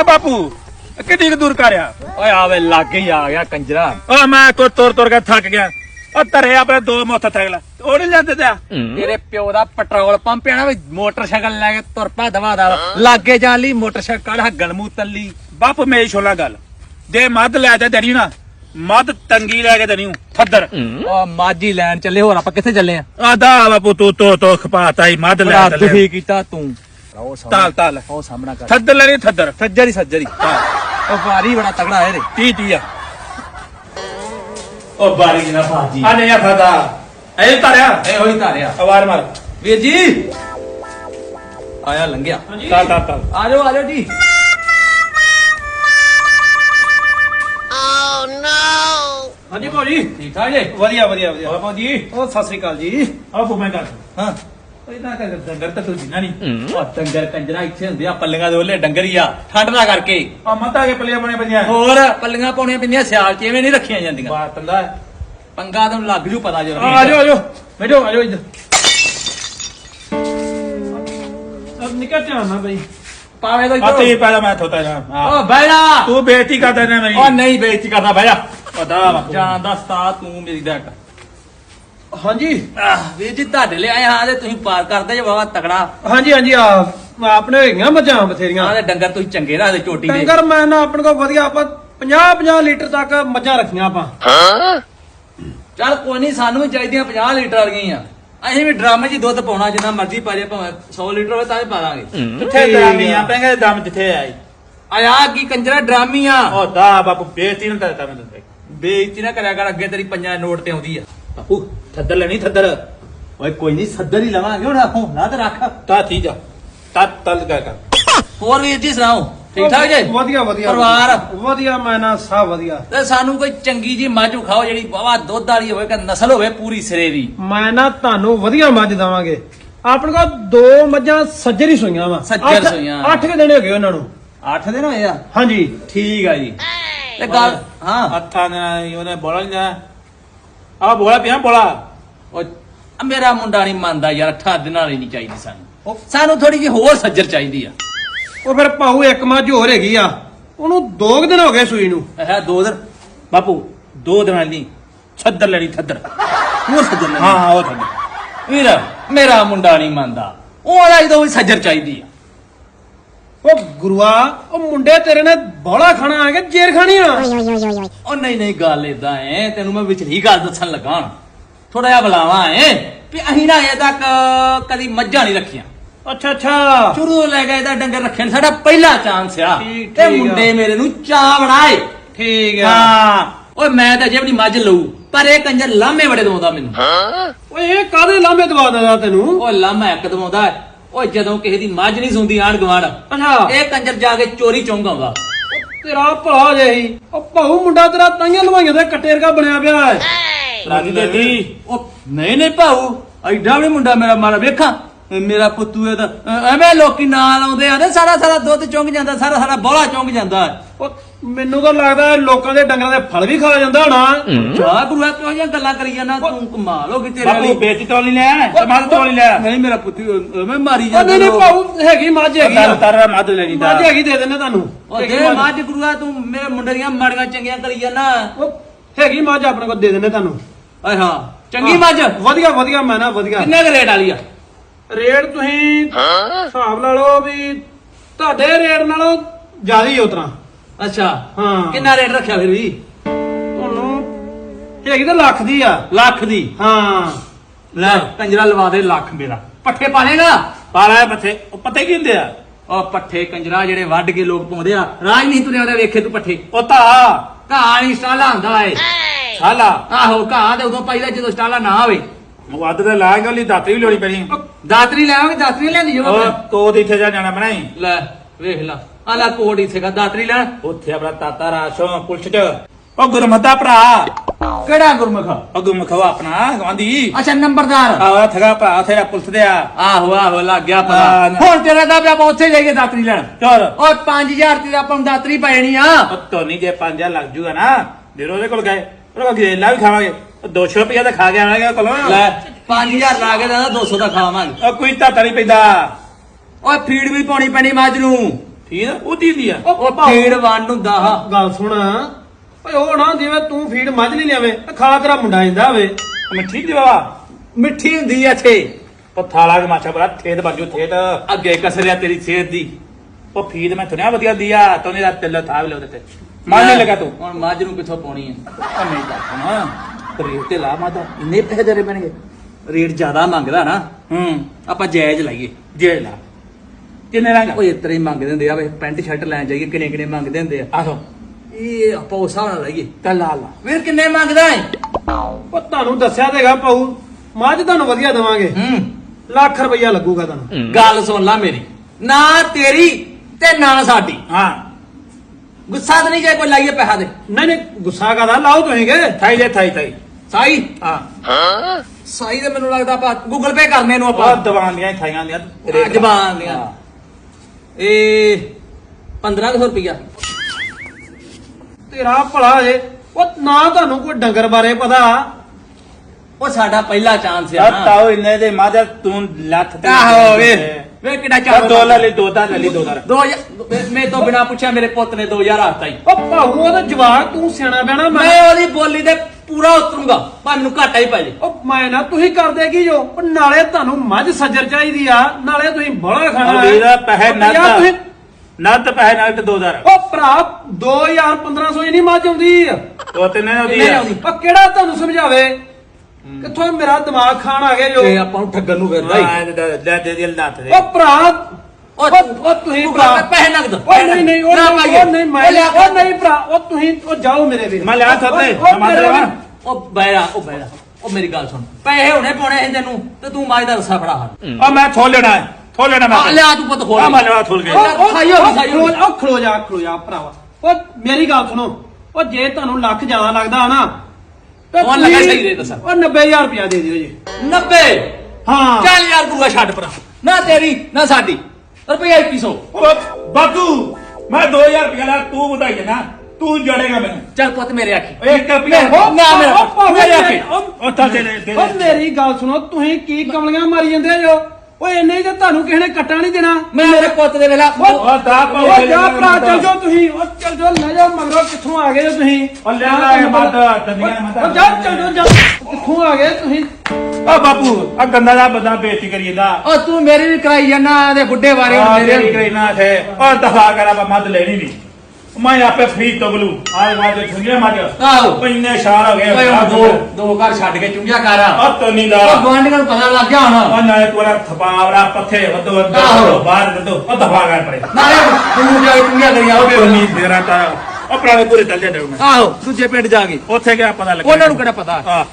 ਓ ਬਾਪੂ ਕਿੱਡੀ ਕੁ ਦੂਰ ਕਰਿਆ ਓਏ ਆਵੇ ਲਾਗੇ ਹੀ ਆ ਗਿਆ ਕੰਜਰਾ। ਓ ਮੈਂ ਕੋ ਤੁਰ ਤੁਰ ਕੇ ਥੱਕ ਗਿਆ। ਓ ਧਰੇ ਆਪਣੇ ਦੋ ਮੁੱਠ ਥੈਗਲਾ ਉਹ ਨਹੀਂ ਜਾਂਦੇ ਤੇ ਤੇਰੇ ਪਿਓ ਦਾ ਪੈਟਰੋਲ ਪੰਪ ਹੈ ਨਾ ਵੀ ਮੋਟਰਸਾਈਕਲ ਲੈ ਕੇ ਤੁਰ ਪਾ ਦਵਾ ਦਾ ਲਾਗੇ ਜਾਣ ਲਈ ਮੋਟਰਸਾਈਕਲ ਹੱਗਣ ਮੂੰਹ ਤੱਲੀ। ਬਾਪੂ ਮੇਰੀ ਛੋਲਾ ਗੱਲ। ਜੇ ਮੱਧ ਲੈ ਤੇ ਦੇਣੀ ਨਾ ਮੱਧ ਤੰਗੀ ਲੈ ਕੇ ਦੇਣੀ ਥੱਦਰ ਓ ਮਾਜੀ ਲੈਣ ਚੱਲੇ ਹੋਰ ਆਪਾਂ ਕਿੱਥੇ ਚੱਲੇ ਆ? ਆਦਾ ਬਾਪੂ ਤੂੰ ਤੋ ਤੋ ਖਪਾਤਾ ਹੀ ਮੱਧ ਲੈ ਬੜਾ ਤੇ ਦੁਖੀ ਕੀਤਾ ਤੂੰ। ਉਹ ਤਾਲ ਤਾਲ। ਉਹ ਸਾਹਮਣਾ ਕਰ। ਥੱਦਰ ਲੈਣੀ ਥੱਦਰ ਸੱਜਰੀ। ਸੱਜਰੀ ਉਹ ਭਾਰੀ ਬੜਾ ਤਗੜਾ ਹੈ ਰੇ ਟੀ ਟੀ ਆ। ਉਹ ਬਾਰੀ ਜਨਾ ਭਾਜੀ। ਆ ਨਹੀਂ ਆ ਫਦਾ। ਇਹ ਤਾਰਿਆ। ਇਹ ਹੋਈ ਧਾਰਿਆ ਆਵਾਰ ਮਾਰ। ਵੀਰ ਜੀ। ਆਇਆ ਲੰਘਿਆ। ਤਾਲ ਤਾਲ ਤਾਲ। ਆ ਜਾਓ ਆ ਜਾਓ ਜੀ। ਹਾਂਜੀ ਭਾਜੀ। ਠੀਕ ਠਾਕ ਜੀ? ਵਧੀਆ ਵਧੀਆ ਵਧੀਆ। ਹੋਰ ਭਾਜੀ? ਉਹ ਸਤਿ ਸ੍ਰੀ ਅਕਾਲ ਜੀ। ਆ ਬੋ ਮੈਂ ਕਰ। ਹਾਂ। ਡੰਗਰ ਤਾਂ ਤੂੰ ਜਿੰਨਾ ਨਹੀਂ ਉਹ ਡੰਗਰ ਕੰਜਰਾ ਇੱਥੇ ਹੁੰਦੇ ਆ ਪੱਲੀਆਂ ਦੇ ਉਹਲੇ ਡੰਗਰ ਹੀ ਆ। ਠੰਡ ਦਾ ਕਰਕੇ। ਆ ਮਤਾ ਕੇ ਪਲੀਆਂ ਬਣੇ ਪੰਜਾ ਹੋਰ ਪੱਲੀਆਂ ਪਾਉਣੀਆਂ ਪੈਂਦੀਆਂ ਸਿਆਲ ਚ ਐਵੇਂ ਨਹੀਂ ਰੱਖੀਆਂ ਜਾਂਦੀਆਂ। ਬਾਤ ਤੰਦਾ ਪੰਗਾ ਤੁਹਾਨੂੰ ਲੱਗ ਜੂ ਪਤਾ ਜਦੋਂ ਆ ਜਾਓ ਆ ਜਾਓ। ਬੈਠੋ ਆ ਜਾਓ ਇੱਧਰ। ਅਬ ਨਿਕਲ ਜਾਣਾ ਬਈ। ਪਾਵੇ ਤਾਂ ਆ ਤੇ ਪਹਿਲਾਂ ਮੈਂ ਥੋਤਾ ਨਾ ਓ ਬੈਠਾ ਤੂੰ ਬੇਇੱਜ਼ਤੀ ਕਰਦਾ ਨਾ ਮੇਰੀ ਓ ਨਹੀਂ ਬੇਇੱਜ਼ਤੀ ਕਰਦਾ ਬਹਿ ਜਾ। ਪਤਾ ਬਾਪੂ ਜਾਨ ਦਾ ਸਤਾ ਤੂੰ ਮੇਰੀ ਦਾ ਹਾਂਜੀ। ਵੀਰ ਜੀ ਤੁਹਾਡੇ ਲਈ ਆਏ ਹਾਂ ਤੇ ਤੁਸੀਂ ਪਾਰ ਕਰਦੇ ਜੇ ਬਾਬਾ ਤਕੜਾ। ਹਾਂਜੀ ਹਾਂਜੀ ਆ ਆਪਣੇ ਹੋਈਆਂ ਮੱਝਾਂ ਬਥੇਰੀਆਂ। ਆਹ ਦੇ ਡੰਗਰ ਤੁਸੀਂ ਚੰਗੇ ਰੱਖਦੇ ਚੋਟੀ ਦੇ। ਡੰਗਰ ਮੈਂ ਨਾ ਆਪਣੇ ਕੋਲ ਵਧੀਆ ਆਪਾਂ 50 50 ਲੀਟਰ ਤੱਕ ਮੱਝਾਂ ਰੱਖੀਆਂ ਆਪਾਂ। ਚੱਲ ਕੋਈ ਨਹੀਂ ਸਾਨੂੰ ਵੀ ਚਾਹੀਦੀਆਂ 50 ਲੀਟਰ ਵਾਲੀਆਂ ਅਸੀਂ ਵੀ ਡਰਾਮੇ 'ਚ ਹੀ ਦੁੱਧ ਪਾਉਣਾ ਜਿੰਨਾ ਮਰਜ਼ੀ ਪਾ ਜੇ ਭਾਵੇਂ 100 ਲੀਟਰ ਹੋਵੇ ਤਾਂ ਵੀ ਪਾ ਦਾਂਗੇ ਕਿੱਥੇ ਆ। ਪੈਂਗੇ ਦਮ ਜਿੱਥੇ ਆਈ ਆਇਆ ਕੀ ਕੰਜਰਾ ਡਰਾਮੀ ਆ। ਉਹ ਦਾ ਬਾਪੂ ਬੇਇੱਜ਼ਤੀ ਨਾ ਕਰਦਾ ਮੈਨੂੰ ਤੇ। ਬੇਇੱਜ਼ਤੀ ਨਾ ਕਰਿਆ ਕਰ ਅੱਗੇ ਤੇਰੀ ਪੰਜਾਂ ਦੇ ਨੋਟ ਤੇ ਆਉਂਦੀ ਆ। ਬਾਪੂ ਥੱਦਰ ਲੈਣੀ ਥੱਦਰ ਓਏ ਕੋਈ ਨਹੀਂ ਸੱਦਰ ਹੀ ਲਵਾਂਗੇ ਹੁਣ ਹੁਣ ਨਾ ਤੇ ਰੱਖ। ਤਾ ਥੀ ਜਾ ਤਾ ਤਲ ਕਰ ਕਰ। ਹੋਰ ਵੀਰ ਜੀ ਸੁਣਾਓ ਠੀਕ ਠਾਕ ਜੀ? ਵਧੀਆ ਵਧੀਆ ਪਰਿਵਾਰ? ਵਧੀਆ ਮੈਂ ਨਾ ਸਭ ਵਧੀਆ। ਤੇ ਸਾਨੂੰ ਕੋਈ ਚੰਗੀ ਜੀ ਮੱਝ ਖਾਓ ਜਿਹੜੀ ਬਾਵਾ ਦੁੱਧ ਵਾਲੀ ਹੋਵੇ ਕਿ ਨਸਲ ਹੋਵੇ ਪੂਰੀ ਸਿਰੇ ਦੀ। ਮੈਂ ਨਾ ਤੁਹਾਨੂੰ ਵਧੀਆ ਮੱਝ ਦਵਾਂਗੇ। ਆਪਣੇ ਕੋਲ ਦੋ ਮੱਝਾਂ ਸੱਜਰ ਹੀ ਸੋਈਆਂ ਵਾ। ਸੱਜਰ ਸੂਈਆਂ। 8 ਕਿ ਦਿਨ ਹੋ ਗਏ ਉਹਨਾਂ ਨੂੰ। 8 ਦਿਨ ਹੋਏ ਆ? ਹਾਂਜੀ। ਠੀਕ ਆ ਜੀ। ਤੇ ਗੱਲ ਹਾਂ। ਅੱਥਾ ਨਾ ਉਹਨੇ ਬੋਲਾ ਨਹੀਂ ਨਾ ਆ ਬੋਲਾ ਪਿਆ ਬੋਲਾ। ਉਹ ਆ ਮੇਰਾ ਮੁੰਡਾ ਨਹੀਂ ਮੰਨਦਾ ਯਾਰ 8 ਦਿਨਾਂ ਵਾਲੀ ਨਹੀਂ ਚਾਹੀਦੀ ਸਾਨੂੰ। ਸਾਨੂੰ ਥੋੜੀ ਜਿਹੀ ਹੋਰ ਸੱਜਰ ਚਾਹੀਦੀ ਆ। ਉਹ ਫਿਰ ਭਾਊ ਇੱਕ ਮੱਝ ਹੋਰ ਹੈਗੀ ਆ। ਉਹਨੂੰ 2 ਦਿਨ ਹੋ ਗਏ ਸੂਈ ਨੂੰ। ਇਹ ਦੋ ਦਿਨ। ਬਾਪੂ ਦੋ ਦਿਨਾਂ ਦੀ ਥੱਦਰ ਲੈਣੀ ਥੱਦਰ ਹੋਰ ਸੱਜਰ ਲੈਣੀ। ਹਾਂ ਹਾਂ ਉਹ ਵੀਰ ਮੇਰਾ ਮੁੰਡਾ ਨਹੀਂ ਮੰਨਦਾ। ਉਹਦਾ ਜਦੋਂ ਵੀ ਸੱਜਰ ਚਾਹੀਦੀ ਆ। ਉਹ ਗੁਰੂਆ ਉਹ ਮੁੰਡੇ ਤੇਰੇ ਨੇ ਬੋਲਾ ਖਾਣਾ ਆ ਗਿਆ ਜੇਰ ਖਾਣੀ ਆ ਉਹ ਨਹੀਂ ਨਹੀਂ ਗੱਲ ਇਦਾਂ ਐ ਤੈਨੂੰ ਮੈਂ ਵਿਚਲੀ ਗੱਲ ਦੱਸਣ ਲੱਗਾ ਥੋੜਾ ਜਿਹਾ ਬੁਲਾਵਾ ਐ ਵੀ ਅਸੀਂ ਨਾ ਅਜੇ ਤੱਕ ਕਦੀ ਮੱਝਾਂ ਨਹੀਂ ਰੱਖੀਆਂ। ਅੱਛਾ ਅੱਛਾ। ਸ਼ੁਰੂ ਤੋਂ ਲੈ ਕੇ ਇਹਦਾ ਡੰਗਰ ਰੱਖਣ ਸਾਡਾ ਪਹਿਲਾ ਚਾਂਸ ਆ। ਠੀਕ- ਤੇ ਠੀਕ ਆ। ਮੁੰਡੇ ਮੇਰੇ ਨੂੰ ਚਾਹ ਬਣਾਏ। ਠੀਕ ਆ। ਹਾਂ। ਓਏ ਮੈਂ ਤਾਂ ਜੇ ਆਪਣੀ ਮੱਝ ਲਊ ਪਰ ਇਹ ਕੰਜਰ ਲਾਮੇ ਬੜੇ ਦਵਾਉਂਦਾ ਮੈਨੂੰ। ਓਏ ਇਹ ਕਾਦੇ ਲਾਂਬੇ ਦਵਾ ਦਿੰਦਾ ਤੈਨੂੰ? ਓਏ ਲਾਮਾ ਇੱਕ ਦਵਾਉਂਦਾ ਹੈ। ਓਏ ਜਦੋਂ ਕਿਸੇ ਦੀ ਮੱਝ ਨਹੀਂ ਸੁੰਦੀ ਆਣ ਗਵਾੜ ਅੱਛਾ। ਇਹ ਕੰਜਰ ਜਾ ਕੇ ਚੋਰੀ ਚੌਂਕ ਆਉਂਦਾ। ਤੇਰਾ ਭਲਾ ਜਹੀ ਉਹ ਭਾਊ ਮੁੰਡਾ ਤੇਰਾ ਤਾਈਆਂ ਲਵਾਈਆਂ ਦੇ ਕੱਟੇ ਵਰਗਾ ਬਣਿਆ ਪਿਆ ਹੈ। ਰਾਜੀ ਦੇਦੀ ਉਹ ਨਹੀਂ ਨਹੀਂ ਭਾਊ ਐਡਾ ਵੀ ਮੁੰਡਾ ਮੇਰਾ ਮਾਰਾ ਵੇਖਾਂ ਮੇਰਾ ਪੁੱਤੂ ਇਹ ਤਾਂ ਅ- ਐਵੇਂ ਲੋਕੀ ਨਾਲ ਆਉਂਦੇ ਆ ਤੇ ਸਾਰਾ ਸਾਰਾ ਦੁੱਧ ਚੁੰਗ ਜਾਂਦਾ ਸਾਰਾ ਸਾਰਾ ਬੋਲਾ ਚੁੰਗ ਜਾਂਦਾ। ਉਹ ਮੈਨੂੰ ਤਾਂ ਲੱਗਦਾ ਲੋਕਾਂ ਦੇ ਡੰਗਰਾਂ ਦੇ ਫਲ ਵੀ ਖਾ ਜਾਂਦਾ ਹੋਣਾ। ਚਾਹ ਗੁਰੂਆ ਕਿਉਂ ਜਿਹੀਆਂ ਗੱਲਾਂ ਕਰੀ ਜਾਂਦਾ? ਤੂੰ ਕਮਾਲ ਹੋ ਗਈ ਤੇਰੇ ਬਾਪੂ ਵਾਲੀ ਤੋਂ ਨਹੀਂ ਲਿਆ? ਸਮਾਨ ਤੋਂ ਨਹੀਂ ਲਿਆ? ਨਹੀਂ ਮੇਰਾ ਪੁੱਤੂ ਐਵੇਂ ਮਾਰੀ ਉਹ ਜਾਂਦਾ ਨਹੀਂ ਨਹੀਂ। ਭਾਊ ਹੈਗੀ ਮੱਝ ਹੈਗੀ। ਤਰ ਆ ਤਰ ਮੱਧ ਲੈਣੀ ਦਾ ਮੱਝ ਹੈਗੀ ਦੇ ਦਿੰਦੇ ਤੁਹਾਨੂੰ। ਉਹ ਹੈਗੀ ਦੇ ਮੱਝ। ਮੱਝ ਗੁਰੂਆ ਤੂੰ ਮੇਰੇ ਮੁੰਡੇ ਦੀਆਂ ਮਾੜੀਆਂ ਚੰਗੀਆਂ ਕਰੀ ਜਾਂਦਾ। ਉਹ ਹੈਗੀ ਮੱਝ ਆਪਣੇ ਕੋਲ ਦੇ ਦਿੰਦੇ ਤੁਹਾਨੂੰ। ਓਏ ਹਾਂ ਚੰਗੀ ਮੱਝ? ਵਧੀਆ ਵਧੀਆ ਮੈਂ ਨਾ ਵਧੀਆ। ਕਿੰਨੇ ਕੁ ਰੇਟ ਵਾਲੀ ਆ? ਰੇਟ ਤੁਸੀਂ ਹਿਸਾਬ ਲਾ ਲਓ ਵੀ ਤੁਹਾਡੇ ਰੇਟ ਨਾਲੋਂ ਜ਼ਿਆਦਾ ਹੀ ਉਤਰਾ ਅੱਛਾ ਹਾਂ। ਕਿੰਨਾ ਰੇਟ ਰੱਖਿਆ ਫਿਰ ਵੀ? ਤੁਹਾਨੂੰ ਹੈਗੀ ਤਾਂ ਲੱਖ ਦੀ ਆ। ਲੱਖ ਦੀ? ਹਾਂ। ਲੈ ਕੰਜਰਾ ਲਵਾ ਦੇ ਲੱਖ ਮੇਰਾ। ਪੱਠੇ ਪਾਣੇਗਾ ਪਾਲਾ ਪੱਥੇ ਉਹ ਪੱਤੇ ਕੀ ਹੁੰਦੇ ਆ? ਉਹ ਪੱਠੇ ਕੰਜਰਾ ਜਿਹੜੇ ਵੱਢ ਕੇ ਲੋਕ ਪਾਉਂਦੇ ਆ। ਰਾਜ ਨਹੀਂ ਤੁਰਿਆ ਉਹਦੇ ਵੇਖੇ ਤੂੰ ਪੱਠੇ। ਉਹ ਤਾਂ ਘਾਹ ਨਹੀਂ ਸਟਾਲਾ ਹੁੰਦਾ ਏ। ਛਾਲਾ ਆਹੋ ਘਾਹ ਤੇ ਉਦੋਂ ਪਾਈਦਾ ਜਦੋਂ ਸਟਾਲਾ ਨਾ ਹੋਵੇ ਉਹ ਅੱਧ ਤੇ ਲਾ ਉਹਲੀ ਦਾਤਰੀ ਵੀ ਲੋੜੀ ਪੈਣੀ। ਦਾਤਰੀ ਲੈ ਆਵਾਂਗੇ ਦਾਤਰੀ ਲੈਂਦੀ ਜੋ ਉਹ ਤੋ ਦੇ ਇੱਥੇ ਜਾ ਜਾਣਾ ਬਣਾਈ ਲੈ ਵੇਖ ਲਾ। ਆ ਲੈ ਕੋਟ ਇੱਥੇ ਕਾ ਦਾਤਰੀ ਲੈ। ਉੱਥੇ ਆਪਣਾ ਤਾਤਾ ਰਾਸ਼ੋ ਪੁਲਿਸ ਚ। ਉਹ ਗੁਰਮਤਾ ਭਰਾ। ਕਿਹੜਾ ਗੁਰਮੁਖ? ਉਹ ਗੁਰਮਖਵਾ ਆਪਣਾ ਗਵਾਂਦੀ ਅੱਛਾ ਨੰਬਰਦਾਰ। ਆਹ ਥਗਾ ਭਰਾ ਉੱਥੇ ਪੁਲਿਸ ਦੇ ਆ। ਆਹੋ ਆਹੋ ਲੱਗ ਗਿਆ ਹਾਂ, ਪਤਾ। ਹੁਣ ਤੇਰਾ ਦਾ ਵੀ ਆਪਾਂ ਉੱਥੇ ਜਾਈਏ ਦਾਤਰੀ ਲੈਣ। ਚਲ ਓਏ 5000 ਤੇ ਆਪਾਂ ਨੂੰ ਦਾਤਰੀ ਪੈਣੀ ਆ। ਉਹ ਤੋਨੀ ਜੇ 5000 ਲੱਗ ਜੂਗਾ ਨਾ ਫਿਰ ਉਹਦੇ ਕੋਲ ਗਏ। ਉਹਦੇ ਕੋਲ ਗਰੇਲਾ ਵੀ ਖਾਵਾਂਗੇ। ਉਹ 200 ਰੁਪਏ ਤਾਂ ਖਾ ਕੇ ਆਵਾਂਗੇ ਕੋਲੋਂ। ਲੈ 5000 ਲਾ ਕੇ ਦਾ 200 ਦਾ ਖਾਵਾਂਗੇ। ਉਹ ਕੋਈ ਤਾਂ ਨਹੀਂ ਪੈਂਦਾ। ਓਏ ਫੀਡ ਵੀ ਪਾਉਣੀ ਪੈਣੀ ਮੱਝ ਨੂੰ। ਠੀਕ ਆ ਉਹਦੀ ਦੀ ਆ। ਉਹ ਫੀਡ ਵੰਡ ਹੁੰਦਾ ਹਾ ਗੱਲ ਸੁਣ। ਓਏ ਉਹ ਨਾ ਜਿਵੇਂ ਤੂੰ ਫੀਡ ਮੱਝ ਨਹੀਂ ਲਿਆਵੇਂ ਤੇ ਖਾ ਤੇਰਾ ਮੁੰਡਾ ਜਾਂਦਾ ਹੋਵੇ। ਮਿੱਠੀ ਦੀ ਬਾਬਾ? ਮਿੱਠੀ ਹੁੰਦੀ ਐ ਇੱਥੇ। ਉਹ ਥਾਲਾ ਕੇ ਮਾਛਾ ਬੜਾ ਥੇਦ ਬਾਜੂ ਥੇਦ ਅੱਗੇ ਕਸਰਿਆ ਤੇਰੀ ਸਿਹਤ ਦੀ। ਉਹ ਫੀਦ ਮੈਂ ਤੁਨਿਆ ਵਧੀਆ ਦਿਆ ਤੋਨੇ ਦਾ ਤਿੱਲ ਥਾਵ ਲੈ ਉਹਦੇ ਤੇ ਮੰਨ ਨਹੀਂ ਲਗਾ ਤੂੰ? ਹੁਣ ਮੱਝ ਨੂੰ ਕਿੱਥੋਂ ਪਾਉਣੀ ਐ ਉਹ ਨਹੀਂ ਦੱਸਣਾ ਰੇਟ ਤੇ ਲਾ ਮਾਦਾ ਇੰਨੇ ਪੈਸੇ ਦੇ ਪੈਣਗੇ। ਰੇਟ ਜ਼ਿਆਦਾ ਮੰਗਦਾ ਨਾ। ਹੂੰ। ਆਪਾਂ ਜਾਇਜ਼ ਲਾਈਏ। ਜੇ ਲਾ। ਕਿੰਨੇ ਰੰਗ? ਉਹ ਇਤਰੇ ਹੀ ਮੰਗਦੇ ਹੁੰਦੇ ਆ ਵੇ ਪੈਂਟ ਸ਼ਰਟ ਲੈਣ ਜਾਈਏ ਕਿੰਨੇ ਕਿੰਨੇ ਮੰਗਦੇ ਹੁੰਦੇ ਆ। ਆਹੋ। ਇਹ ਆਪਾਂ ਉਸ ਹਿਸਾਬ ਨਾਲ ਲਾਈਏ। ਤਾਂ ਲਾ ਲਾ। ਵੀਰ ਕਿੰਨੇ ਮੰਗਦਾ ਏ? ਉਹ ਤੁਹਾਨੂੰ ਦੱਸਿਆ ਤੇਗਾ ਪਾਉ ਮੱਝ ਤੁਹਾਨੂੰ ਵਧੀਆ ਦੇਵਾਂਗੇ। ਹੂੰ। ਲੱਖ ਰੁਪਈਆ ਲੱਗੂਗਾ ਤੁਹਾਨੂੰ। ਗੱਲ ਸੁਣ ਲੈ ਮੇਰੀ। ਨਾ ਤੇਰੀ ਤੇ ਨਾ ਸਾਡੀ। ਹਾਂ। ਗੁੱਸਾ ਤਾਂ ਨਹੀਂ ਜੇ ਕੋਈ ਲਾਈਏ ਪੈਸਾ ਦੇ ਨਹੀਂ ਨਹੀਂ ਗੁੱਸਾ ਕਰਦਾ ਲਾਓ ਤੁਹੀਂਗੇ ਥਾਈ ਦੇ ਥਾਈ ਥਾਈ। ਸਾਈ? ਹਾਂ। ਸਾਈ ਤੇ ਮੈਨੂੰ ਲੱਗਦਾ ਆਪਾਂ ਗੂਗਲ ਪੇ ਕਰਨੇ ਨੂੰ ਆਪਾਂ। ਦਵਾਨ ਦੀਆਂ ਥਾਈਆਂ ਦੀਆਂ ਆਹ ਜ਼ਬਾਨ ਦੀਆਂ। ਹਾਂ। ਇਹ 1500 ਰੁਪਇਆ ਤੇਰਾ ਭਲਾ ਜੇ ਉਹ ਨਾ ਤੁਹਾਨੂੰ ਕੋਈ ਡੰਗਰ ਬਾਰੇ ਪਤਾ। ਉਹ ਸਾਡਾ ਪਹਿਲਾ ਚਾਂਸ ਆ। ਨਾ ਤਾਓ ਇੰਨੇ ਦੇ ਮਾਦਾ ਤੂੰ ਲੱਥ ਤੇ ਆਹੋ ਵੇ ਵੇ ਕਿਹੜਾ ਚਾਹ ਦੋ ਲੈ ਲਈ ਦੋ ਤਾਂ ਲੈ ਲਈ ਦੋ ਦੋ ਹਜ਼ਾਰ- ਮੈਂ ਤੋਂ ਬਿਨਾ ਪੁੱਛਿਆ ਮੇਰੇ ਪੁੱਤ ਨੇ 2000 ਆਤਾ ਹੀ। ਉਹ ਭਾਊ ਉਹਦਾ ਜਵਾਬ ਤੂੰ ਸਿਆਣਾ ਬਹਿਣਾ ਮੈਂ ਉਹਦੀ ਬੋਲੀ ਤੇ ਪੂਰਾ ਉਤਰੂੰਗਾ। ਭਾਵੇਂ ਮੈਨੂੰ ਘਾਟਾ ਹੀ ਪੈ ਜੇ। ਉਹ ਮੈਂ ਨਾ ਤੁਸੀਂ ਕਰਦੇ ਕੀ ਜੋ? ਉਹ ਨਾਲੇ ਤੁਹਾਨੂੰ ਮੱਝ ਸੱਜਰ ਚਾਹੀਦੀ ਆ। ਨਾਲੇ ਤੁਸੀਂ ਬੜਾ ਖਾਣਾ ਉਹ ਵੀਰਾ ਪੈਸੇ ਉਹ ਯਾਰ ਤੁਸੀਂ- ਨੱਤ ਨੱਤ ਪੈਸੇ ਨੱਤ ਦੋ ਦਰ ਉਹ ਭਰਾ 2000 1500 ਹੀ ਨਹੀਂ ਮੱਝ ਆਉਂਦੀ। ਉਹ ਤੇ ਨੇ ਉਹਦੀ ਕਿੰਨੇ ਆ। ਆਉਂਦੀ? ਉਹ ਕਿਹੜਾ ਤੁਹਾਨੂੰ ਸਮਝਾਵੇ? ਕਿੱਥੋਂ ਮੇਰਾ ਦਿਮਾਗ ਖਾਣ ਆ ਗਿਆ ਜੋ? ਇਹ ਆਪਾਂ ਨੂੰ ਠੱਗਣ ਨੂੰ ਫਿਰਦਾ ਹੀ। ਹਾਂ, ਦੇ ਦੇ ਦੇ ਦੇ ਲੱਤ ਦੇ। ਉਹ ਭਰਾ ਉਹ ਉਹ ਉਹ ਤੁਸੀਂ ਤੂੰ ਭਰਾ ਪੈਸੇ ਨਗਦ ਨਹੀਂ ਨਹੀਂ ਉਹ ਨਾ ਨਹੀਂ ਪਾਈਏ। ਉਹ ਨਹੀਂ ਮੈਂ ਉਹ ਲਿਆ ਉਹ ਨਹੀਂ ਭਰਾ ਉਹ ਤੁਸੀਂ ਉਹ ਜਾਓ ਮੇਰੇ ਵੀਰ। ਮੈਂ ਲਿਆ ਥੱਲੇ, ਉਹ- ਉਹ ਮੈਂ ਮੰਨ ਮੇਰੇ ਲਿਆ। ਵੀਰ। ਉਹ ਬੈਰਾ ਉਹ ਬੈਰਾ। ਉਹ ਮੇਰੀ ਗੱਲ ਸੁਣ। ਪੈਸੇ ਹੁਣੇ ਪਾਉਣੇ ਸੀ ਤੈਨੂੰ ਤੇ ਤੂੰ ਮਾਜ ਦਾ ਰਸਾ ਫੜਾ ਹਾਂ। ਉਹ ਮੈਂ ਹੈ। ਆ ਲਿਆ ਤੂੰ ਪੁੱਤ ਖੋਲ। ਆ ਮੈਂ ਲਿਆ ਥੋਲ। ਖਲੋ- ਜਾ ਖਲੋ ਜਾ ਭਰਾਵਾ। ਉਹ ਮੇਰੀ ਗੱਲ ਸੁਣੋ। ਉਹ ਜੇ ਤੁਹਾਨੂੰ ਲੱਖ ਜ਼ਿਆਦਾ ਲੱਗਦਾ ਨਾ ਤੇ ਉਹ ਲੱਗਾ ਸਹੀ ਰੇਟ ਦੱਸਾਂ। ਉਹ 90000 ਰੁਪਇਆ ਦੇ ਦਿਓ ਜੀ। 90 ਹਾਂ। ਚੱਲ ਯਾਰ ਗੁਰੂਆ ਛੱਡ ਪਰਾਂ ਨਾ ਤੇਰੀ ਨਾ ਸਾਡੀ। ਰੁਪਈਆ 2100 ਉਹ ਬਾਤੂ ਮੈਂ 2000 ਰੁਪਏ ਲਾ ਤੂੰ ਵਧਾਈ ਜਾਣਾ ਤੂੰ ਜੜੇਗਾ ਮੈਨੂੰ। ਚੱਲ ਪੁੱਤ ਮੇਰੇ ਆਖੀ। ਇੱਕ ਉਹ- ਨਾ ਮੇਰਾ ਆਖੀ। ਉਹ- ਤਾਂ ਦੇ ਦੇ ਦੇ ਮੇਰੀ ਗੱਲ ਸੁਣੋ ਤੁਸੀਂ ਕੀ ਕਮਲੀਆਂ ਮਾਰੀ ਜਾਂਦੇ ਜੋ ਓਏ ਇੰਨੇ ਹੀ ਤੇ ਤੁਹਾਨੂੰ ਕਿਸੇ ਨੇ ਕੱਟਾ ਨਹੀਂ ਦੇਣਾ। ਮੈਂ ਮੇਰੇ ਪੁੱਤ ਦੇ ਵੇਲਾ ਉਹ ਤਾਂ ਭਾਉ ਉਹ ਜਾ ਭਰਾ ਚੱਲ ਜਾਓ ਤੁਸੀਂ। ਉਹ ਚੱਲ ਜਾਓ ਲੈ ਜਾਓ ਮਗਰੋਂ ਕਿੱਥੋਂ ਆ ਗਏ ਜੋ ਤੁਸੀਂ? ਉਹ ਲੈ ਲਾ ਮਾਤਾ ਤੰਦੀਆਂ ਮਾਤਾ ਉਹ ਜਾ ਚੱਲ ਜਾਓ ਜਾ। ਕਿੱਥੋਂ ਆ ਗਏ ਤੁਸੀਂ? ਆ ਬਾਪੂ ਆ ਗੰਦਾ ਦਾ ਬੰਦਾ ਬੇਇੱਜ਼ਤੀ ਕਰੀ ਜਾਂਦਾ ਉਹ ਤੂੰ ਮੇਰੀ ਵੀ ਕਰਾਈ ਜਾਨਾ ਇਹਦੇ ਬੁੱਢੇ ਬਾਰੇ ਆ ਹੁਣ ਮੇਰੀ ਮੇਰੇ ਕਰੀ ਨਾ ਥੇ ਔਰ ਦਫਾ ਕਰਾ ਬਾ ਮੱਦ ਲੈਣੀ ਨਹੀਂ ਮੈਂ ਆਪੇ ਫਰੀ ਤਬਲੂ। ਆਏ ਵਾਜੇ ਠੁੰਗੇ ਮੱਝ। ਆਹੋ। ਪੈਨੇ ਸ਼ਾਰ ਹੋ ਗਏ ਓਏ ਹੁਣ ਦੋ ਦੋ। ਘਰ ਛੱਡ ਕੇ ਚੁੰਗਿਆ ਕਰ ਆ। ਤਨੀ ਲਾ ਉਹ ਗਵਾਂਢੀਆਂ ਨੂੰ ਪਤਾ ਲੱਗ ਗਿਆ ਹੁਣ। ਉਹ ਨਾਲੇ ਕੋਲਾ ਥਪਾਵਰਾ ਪੱਥੇ ਵੱਦੋ ਆਹੋ। ਬਾਹਰ ਵੱਦੋ ਉਹ ਦਫਾ ਕਰ ਪਰੇ। ਨਾਲੇ ਤੂੰ ਜਾ ਕੇ ਚੁੰਗਿਆ ਕਰੀ ਆਓਗੇ ਤਨੀ ਦੇਰਾ ਤਾਂ ਉਹ ਪੁਰਾਣੇ ਪੂਰੇ ਚੱਲ ਜਾਂਦੇ ਹੁਣ। ਆਹੋ ਦੂਜੇ ਪਿੰਡ ਜਾ ਕੇ। ਉੱਥੇ ਗਿਆ ਪਤਾ ਲੱਗਾ ਉਹਨਾਂ ਨੂੰ ਕਿਹੜਾ ਪਤਾ? ਆ